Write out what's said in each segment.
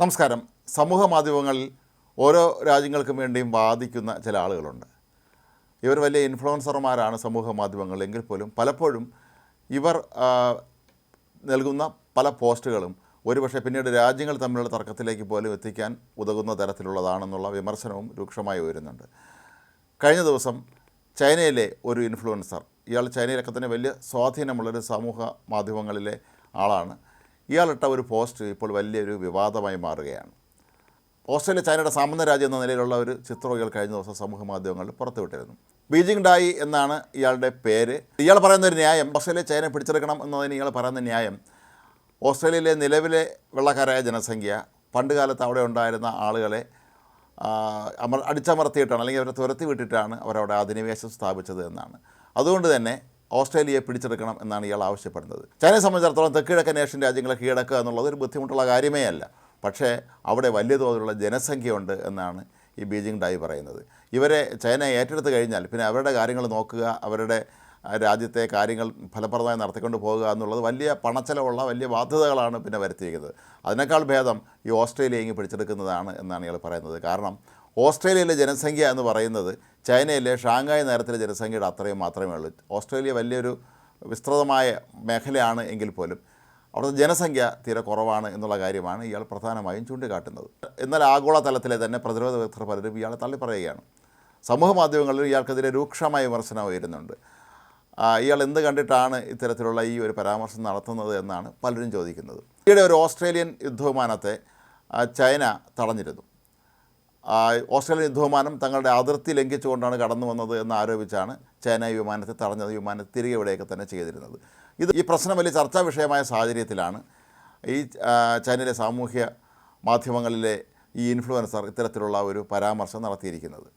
നമസ്കാരം. സമൂഹ മാധ്യമങ്ങളിൽ ഓരോ രാജ്യങ്ങൾക്കും വേണ്ടിയും വാദിക്കുന്ന ചില ആളുകളുണ്ട്. ഇവർ വലിയ ഇൻഫ്ലുവൻസർമാരാണ് സമൂഹ മാധ്യമങ്ങളിൽ എങ്കിൽ പോലും പലപ്പോഴും ഇവർ നൽകുന്ന പല പോസ്റ്റുകളും ഒരുപക്ഷെ പിന്നീട് രാജ്യങ്ങൾ തമ്മിലുള്ള തർക്കത്തിലേക്ക് പോലും എത്തിക്കാൻ ഉതകുന്ന തരത്തിലുള്ളതാണെന്നുള്ള വിമർശനവും രൂക്ഷമായി ഉയരുന്നുണ്ട്. കഴിഞ്ഞ ദിവസം ചൈനയിലെ ഒരു ഇൻഫ്ലുവൻസർ ഇയാൾ ചൈനയിലൊക്കെ തന്നെ വലിയ സ്വാധീനമുള്ളൊരു സമൂഹ മാധ്യമങ്ങളിലെ ആളാണ്. ഇയാളിട്ട ഒരു പോസ്റ്റ് ഇപ്പോൾ വലിയൊരു വിവാദമായി മാറുകയാണ്. ഓസ്ട്രേലിയ ചൈനയുടെ സാമന്ത രാജ്യം എന്ന നിലയിലുള്ള ഒരു ചിത്രം ഇയാൾ കഴിഞ്ഞ ദിവസം സമൂഹ മാധ്യമങ്ങളിൽ പുറത്തുവിട്ടിരുന്നു. ബീജിംഗ് ഡായി എന്നാണ് ഇയാളുടെ പേര്. ഇയാൾ പറയുന്ന ഒരു ന്യായം ഓസ്ട്രേലിയ ചൈന പിടിച്ചെടുക്കണം എന്നതിന് ഇയാൾ പറയുന്ന ന്യായം ഓസ്ട്രേലിയയിലെ നിലവിലെ വെള്ളക്കാരായ ജനസംഖ്യ പണ്ട് കാലത്ത് അവിടെ ഉണ്ടായിരുന്ന ആളുകളെ അമർ അടിച്ചമർത്തിയിട്ടാണ് അല്ലെങ്കിൽ അവരെ തുരത്തി വിട്ടിട്ടാണ് അവരവിടെ അധിനിവേശം സ്ഥാപിച്ചത് എന്നാണ്. അതുകൊണ്ട് തന്നെ ഓസ്ട്രേലിയയെ പിടിച്ചെടുക്കണം എന്നാണ് ഇയാൾ ആവശ്യപ്പെടുന്നത്. ചൈനയെ സംബന്ധിച്ചിടത്തോളം തെക്കിഴക്കൻ ഏഷ്യൻ രാജ്യങ്ങളെ കീഴടക്കുക എന്നുള്ളത് ഒരു ബുദ്ധിമുട്ടുള്ള കാര്യമേ അല്ല. പക്ഷേ അവിടെ വലിയ തോതിലുള്ള ജനസംഖ്യയുണ്ട് എന്നാണ് ഈ ബീജിംഗ് ഡായി പറയുന്നത്. ഇവരെ ചൈന ഏറ്റെടുത്ത് കഴിഞ്ഞാൽ പിന്നെ അവരുടെ കാര്യങ്ങൾ നോക്കുക അവരുടെ രാജ്യത്തെ കാര്യങ്ങൾ ഫലപ്രദമായി നടത്തിക്കൊണ്ട് പോകുക എന്നുള്ളത് വലിയ പണച്ചെലവുള്ള വലിയ ബാധ്യതകളാണ് പിന്നെ വരുത്തിയിരിക്കുന്നത്. അതിനേക്കാൾ ഭേദം ഈ ഓസ്ട്രേലിയ ഇങ്ങ് പിടിച്ചെടുക്കുന്നതാണ് എന്നാണ് ഇയാൾ പറയുന്നത്. കാരണം ഓസ്ട്രേലിയയിലെ ജനസംഖ്യ എന്ന് പറയുന്നത് ചൈനയിലെ ഷാങ്ഹായ് നഗരത്തിലെ ജനസംഖ്യയുടെ അത്രയും മാത്രമേ ഉള്ളൂ. ഓസ്ട്രേലിയ വലിയൊരു വിസ്തൃതമായ മേഖലയാണ് എങ്കിൽ പോലും അവിടുത്തെ ജനസംഖ്യ തീരെ കുറവാണ് എന്നുള്ള കാര്യമാണ് ഇയാൾ പ്രധാനമായും ചൂണ്ടിക്കാട്ടുന്നത്. എന്നാൽ ആഗോളതലത്തിലെ തന്നെ പ്രതിരോധ വിദഗ്ധർ പലരും ഇയാളെ തള്ളിപ്പറയുകയാണ്. സമൂഹ മാധ്യമങ്ങളിൽ ഇയാൾക്കെതിരെ രൂക്ഷമായ വിമർശനം ഉയരുന്നുണ്ട്. ഇയാൾ എന്ത് കണ്ടിട്ടാണ് ഇത്തരത്തിലുള്ള ഈ ഒരു പരാമർശം നടത്തുന്നത് എന്നാണ് പലരും ചോദിക്കുന്നത്. ഈയിടെ ഒരു ഓസ്ട്രേലിയൻ യുദ്ധവിമാനത്തെ ചൈന തടഞ്ഞിരുന്നു. ഓസ്ട്രേലിയൻ യുദ്ധവിമാനം തങ്ങളുടെ അതിർത്തി ലംഘിച്ചുകൊണ്ടാണ് കടന്നു വന്നത് എന്ന് ആരോപിച്ചാണ് ചൈന വിമാനത്തെ തടഞ്ഞത്. വിമാനത്തെ തിരികെ ഇവിടെയൊക്കെ തന്നെ ചെയ്തിരുന്നത്. ഇത് ഈ പ്രശ്നം വലിയ ചർച്ചാ വിഷയമായ സാഹചര്യത്തിലാണ്. ഈ ചൈനയിലെ സാമൂഹ്യ മാധ്യമങ്ങളിലെ ഈ ഇൻഫ്ലുവൻസർ ഇത്തരത്തിലുള്ള ഒരു പരാമർശം നടത്തിയിരിക്കുന്നത്.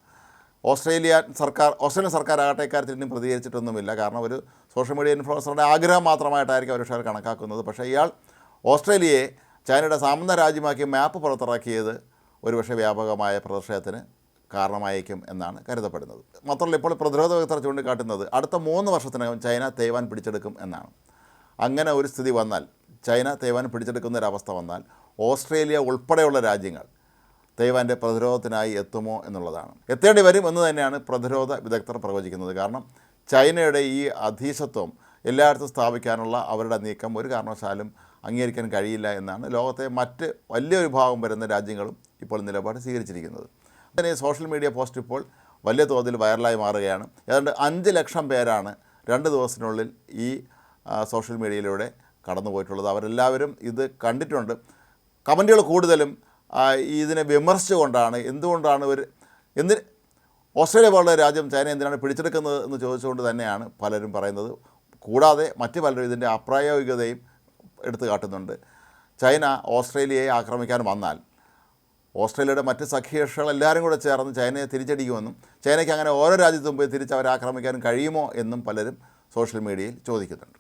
ഓസ്ട്രേലിയ സർക്കാർ ഓസ്ട്രേലിയൻ സർക്കാർ ആകട്ടെ ഇക്കാര്യത്തിൽ ഇനിയും പ്രതികരിച്ചിട്ടൊന്നുമില്ല. കാരണം ഒരു സോഷ്യൽ മീഡിയ ഇൻഫ്ലുവൻസറുടെ ആഗ്രഹം മാത്രമായിട്ടായിരിക്കും ഷെയർ കണക്കാക്കുന്നത്. പക്ഷേ ഇയാൾ ഓസ്ട്രേലിയയെ ചൈനയുടെ സാമന്ത രാജ്യമാക്കി മാപ്പ് പുറത്തിറക്കിയത് ഒരുപക്ഷെ വ്യാപകമായ പ്രതിഷേധത്തിന് കാരണമായേക്കും എന്നാണ് കരുതപ്പെടുന്നത്. മാത്രമല്ല ഇപ്പോൾ പ്രതിരോധ വിദഗ്ധർ ചൂണ്ടിക്കാട്ടുന്നത് അടുത്ത മൂന്ന് വർഷത്തിനകം ചൈന തൈവാൻ പിടിച്ചെടുക്കും എന്നാണ്. അങ്ങനെ ഒരു സ്ഥിതി വന്നാൽ ചൈന തൈവാൻ പിടിച്ചെടുക്കുന്ന ഒരവസ്ഥ വന്നാൽ ഓസ്ട്രേലിയ ഉൾപ്പെടെയുള്ള രാജ്യങ്ങൾ തൈവാന്റെ പ്രതിരോധത്തിനായി എത്തുമോ എന്നുള്ളതാണ്. എത്തേണ്ടി വരും എന്ന് തന്നെയാണ് പ്രതിരോധ വിദഗ്ധർ പ്രവചിക്കുന്നത്. കാരണം ചൈനയുടെ ഈ അധീശത്വം എല്ലായിടത്തും സ്ഥാപിക്കാനുള്ള അവരുടെ നീക്കം ഒരു കാരണവശാലും അംഗീകരിക്കാൻ കഴിയില്ല എന്നാണ് ലോകത്തെ മറ്റ് വലിയ വിഭാഗം വരുന്ന രാജ്യങ്ങളും ഇപ്പോൾ നിലപാട് സ്വീകരിച്ചിരിക്കുന്നത്. അതിനെ സോഷ്യൽ മീഡിയ പോസ്റ്റ് ഇപ്പോൾ വലിയ തോതിൽ വൈറലായി മാറുകയാണ്. ഏതാണ്ട് അഞ്ച് ലക്ഷം പേരാണ് രണ്ട് ദിവസത്തിനുള്ളിൽ ഈ സോഷ്യൽ മീഡിയയിലൂടെ കടന്നു പോയിട്ടുള്ളത് അവരെല്ലാവരും ഇത് കണ്ടിട്ടുണ്ട്. കമന്റുകൾ കൂടുതലും ഇതിനെ വിമർശിച്ചുകൊണ്ടാണ്. എന്തുകൊണ്ടാണ് ഒരു എന്തിന് ഓസ്ട്രേലിയ പോലുള്ള രാജ്യം ചൈന എന്തിനാണ് പിടിച്ചെടുക്കുന്നത് എന്ന് ചോദിച്ചുകൊണ്ട് തന്നെയാണ് പലരും പറയുന്നത്. കൂടാതെ മറ്റ് പലരും ഇതിന്റെ അപ്രായോഗികതയും എടുത്തു കാട്ടുന്നുണ്ട്. ചൈന ഓസ്ട്രേലിയയെ ആക്രമിക്കാൻ വന്നാൽ ഓസ്ട്രേലിയയുടെ മറ്റ് സഖ്യകക്ഷികൾ എല്ലാവരും കൂടെ ചേർന്ന് ചൈനയെ തിരിച്ചടിക്കുമെന്നും ചൈനയ്ക്ക് അങ്ങനെ ഓരോ രാജ്യത്തും പോയി തിരിച്ച് അവരെ ആക്രമിക്കാൻ കഴിയുമോ എന്നും പലരും സോഷ്യൽ മീഡിയയിൽ ചോദിക്കുന്നുണ്ട്.